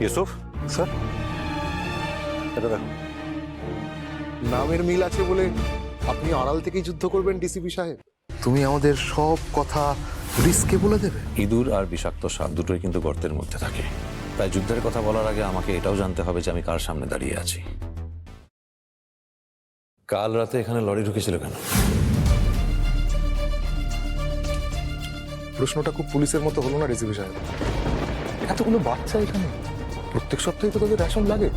Yusuf? Sir. এটা দেখো নামের মিল আছে বলে আপনি আড়াল থেকেই যুদ্ধ করবেন ডিসিপি সাহেব। তুমি আমাদের সব কথা রিস্কে বলে দেবে। ইঁদুর আর বিষাক্ত সাপ দুটোই কিন্তু গর্তের মধ্যে থাকে। তাই যুদ্ধের কথা বলার আগে আমাকে এটাও জানতে হবে যে আমি কার সামনে দাঁড়িয়ে আছি। কাল রাতে এখানে লরি ঢুকেছিল কেন? প্রশ্নটা খুব পুলিশের মতো হলো না ডিসিপি সাহেব। এতগুলো বাচ্চা এখানে? প্রত্যেক সপ্তাহে তো তাদের রেশন লাগে।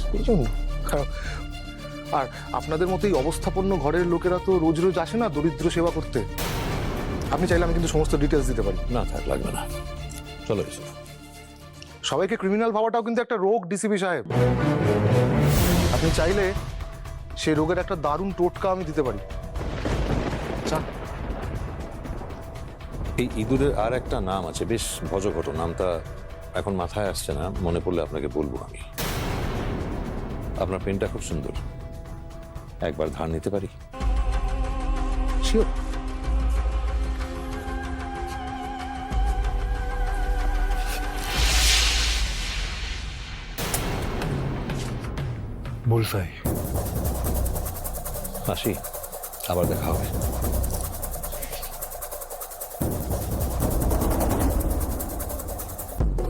সেই জন্য খারাপ। আর আপনাদের মতো এই অবস্থাপন্ন ঘরের লোকেরা তো রোজ রোজ আসে না দরিদ্র সেবা করতে। আপনি চাইলে আমি কিন্তু সমস্ত ডিটেলস দিতে পারি। না থাক লাগবে না। চলো সবাইকে ক্রিমিনাল ভাবাটাও কিন্তু একটা রোগ ডিসিপি সাহেব। আপনি চাইলে সেই রোগের একটা দারুণ টোটকা আমি দিতে পারি। এই ইঁদুরের আর একটা নাম আছে। বেশ ভজঘট নামটা এখন মাথায় আসছে না মনে পড়লে আপনাকে বলব আমি। আপনার পেনটা খুব সুন্দর। একবার ধার নিতে পারি? শিওর বুলসাই আসি আবার দেখা হবে।